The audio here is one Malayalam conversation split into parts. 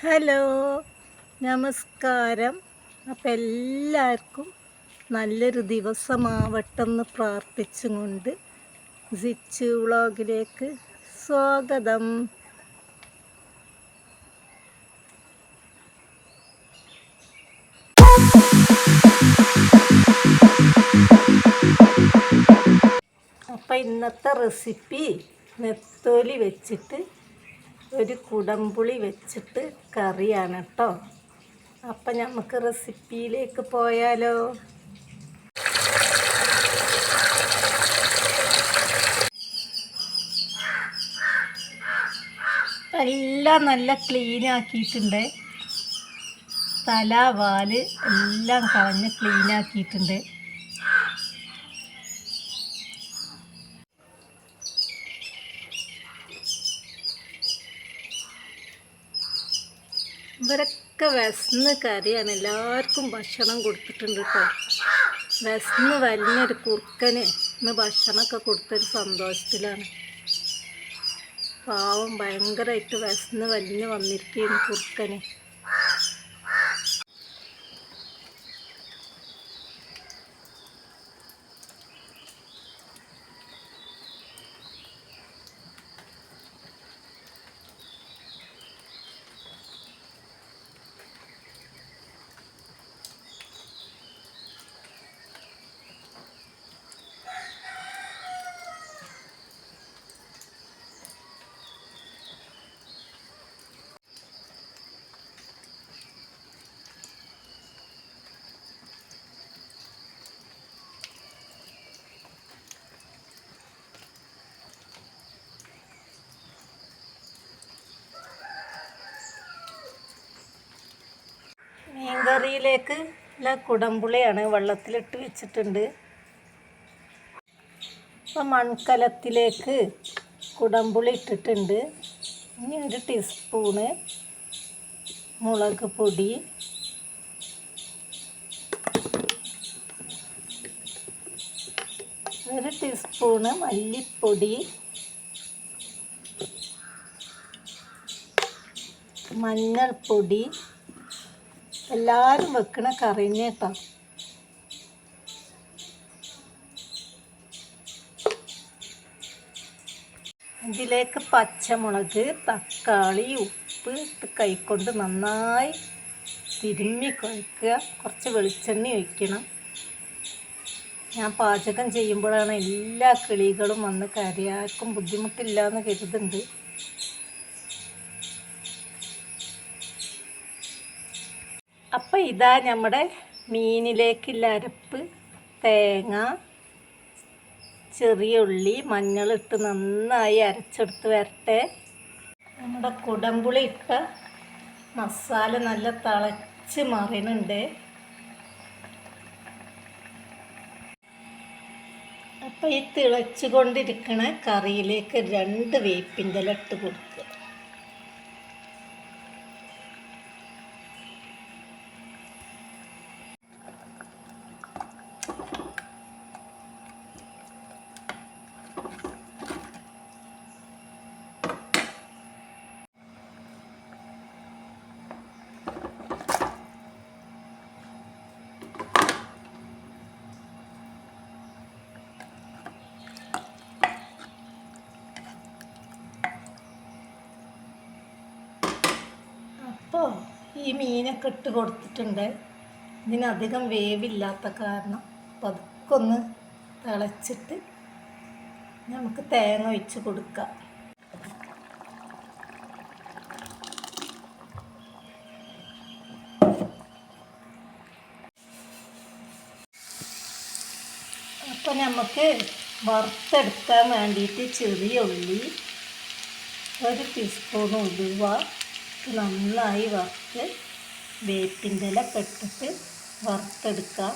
ഹലോ നമസ്കാരം. അപ്പം എല്ലാവർക്കും നല്ലൊരു ദിവസമാവട്ടെന്ന് പ്രാർത്ഥിച്ചും കൊണ്ട് സിച്ച് വ്ളോഗിലേക്ക് സ്വാഗതം. അപ്പം ഇന്നത്തെ റെസിപ്പി നെത്തോലി വെച്ചിട്ട് ഒരു കുടംപുളി വെച്ചിട്ട് കറിയാണ് കേട്ടോ അപ്പം നമുക്ക് റെസിപ്പിയിലേക്ക് പോയാലോ? എല്ലാം നല്ല ക്ലീൻ ആക്കിയിട്ടുണ്ട്. തല വാൽ എല്ലാം കളഞ്ഞ് ക്ലീൻ ആക്കിയിട്ടുണ്ട്. ഇവരൊക്കെ വിശന്ന് കറിയാണ് എല്ലാവർക്കും ഭക്ഷണം കൊടുത്തിട്ടുണ്ട് കേട്ടോ വിശന്ന് വലിയൊരു കുറുക്കന് ഇന്ന് ഭക്ഷണമൊക്കെ കൊടുത്തൊരു സന്തോഷത്തിലാണ്. പാവം ഭയങ്കരമായിട്ട് വിശന്ന് വലിഞ്ഞ് വന്നിരിക്കുകയാണ് കുറുക്കന്. മീൻകറിയിലേക്ക് ഉള്ള കുടംപുളിയാണ് വെള്ളത്തിലിട്ട് വെച്ചിട്ടുണ്ട്. അപ്പം മൺകലത്തിലേക്ക് കുടംപുളി ഇട്ടിട്ടുണ്ട്. ഇനി ഒരു ടീസ്പൂണ് മുളക് പൊടി. ഒരു ടീസ്പൂണ് മല്ലിപ്പൊടി. മഞ്ഞൾപ്പൊടി. എല്ലാവരും വെക്കണ കറി തന്നെട്ടാ ഇതിലേക്ക് പച്ചമുളക് തക്കാളി ഉപ്പ് ഇട്ട് കൈക്കൊണ്ട് നന്നായി തിരുമ്മി കുഴക്കുക. കുറച്ച് വെളിച്ചെണ്ണ ഒഴിക്കണം. ഞാൻ പാചകം ചെയ്യുമ്പോഴാണ് എല്ലാ കിളികളും വന്ന് കരയാർക്കും ബുദ്ധിമുട്ടില്ല എന്ന് കരുതുന്നുണ്ട്. അപ്പം ഇതാ നമ്മുടെ മീനിലേക്കുള്ള അരപ്പ് തേങ്ങ ചെറിയ ഉള്ളി മഞ്ഞളിട്ട് നന്നായി അരച്ചെടുത്ത് വരട്ടെ. നമ്മുടെ കുടമ്പുളി ഇട്ട മസാല നല്ല തിളച്ച് മറിയുന്നുണ്ട് അപ്പം ഈ തിളച്ചുകൊണ്ടിരിക്കണ കറിയിലേക്ക് രണ്ട് വേപ്പിന്റെ ഇല ഇട്ട് കൊടുക്കുക അപ്പോൾ ഈ മീനൊക്കെ ഇട്ട് കൊടുത്തിട്ടുണ്ട്. ഇതിനധികം വേവില്ലാത്ത കാരണം പതുക്കെ ഒന്ന് തിളച്ചിട്ട് നമുക്ക് തേങ്ങ ഒഴിച്ച് കൊടുക്കാം. അപ്പം നമുക്ക് വറുത്തെടുക്കാൻ വേണ്ടിയിട്ട് ചെറിയ ഉള്ളി ഒരു ടീസ്പൂൺ ഉലുവ നന്നായി വറുത്ത് വേപ്പിന്റെ ഇല പെട്ടിട്ട് വറുത്തെടുക്കാം.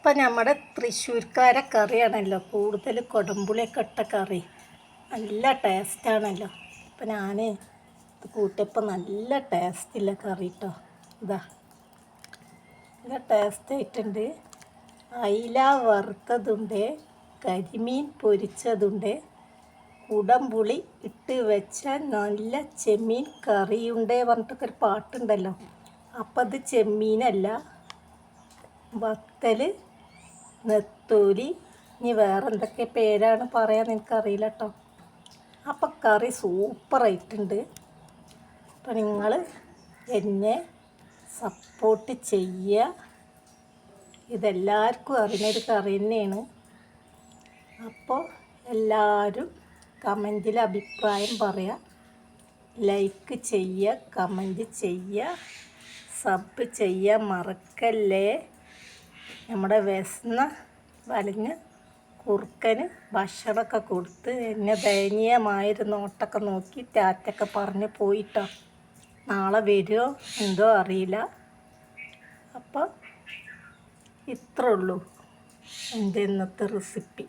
ഇപ്പം നമ്മുടെ തൃശ്ശൂർക്കാരെ കറിയാണല്ലോ കൂടുതൽ കൊടമ്പുളിയൊക്കെ ഇട്ട കറി. നല്ല ടേസ്റ്റാണല്ലോ ഇപ്പം ഞാൻ ഇത് കൂട്ടിയപ്പോൾ നല്ല ടേസ്റ്റില്ല കറി കേട്ടോ ഇതാ. നല്ല ടേസ്റ്റ് ആയിട്ടുണ്ട്. അയില വറുത്തതുണ്ട് കരിമീൻ പൊരിച്ചതുണ്ട് കുടംപുളി ഇട്ട് വെച്ച നല്ല ചെമ്മീൻ കറിയുണ്ട് പറഞ്ഞിട്ടൊക്കെ ഒരു പാട്ടുണ്ടല്ലോ. അപ്പം അത് ചെമ്മീനല്ല വത്തൽ നെത്തോലി. ഇനി വേറെ എന്തൊക്കെ പേരാണ് പറയാൻ എനിക്കറിയില്ല കേട്ടോ അപ്പം കറി സൂപ്പറായിട്ടുണ്ട്. അപ്പം നിങ്ങൾ എന്നെ സപ്പോർട്ട് ചെയ്യുക. ഇതെല്ലാവർക്കും അറിയുന്നൊരു കറി തന്നെയാണ്. അപ്പോൾ എല്ലാവരും കമന്റിൽ അഭിപ്രായം പറയുക ലൈക്ക് ചെയ്യുക കമന്റ് ചെയ്യുക സബ് ചെയ്യുക മറക്കല്ലേ? നമ്മുടെ വിശന്ന് വലിഞ്ഞ് കുറുക്കന് ഭക്ഷണമൊക്കെ കൊടുത്ത് എന്നെ ദയനീയമായൊരു നോട്ടൊക്കെ നോക്കി ടാറ്റൊക്കെ പറഞ്ഞ് പോയിട്ടോ. നാളെ വരുമോ എന്തോ അറിയില്ല. അപ്പോൾ ഇത്ര ഉള്ളൂ എന്റെ ഇന്നത്തെ റെസിപ്പി.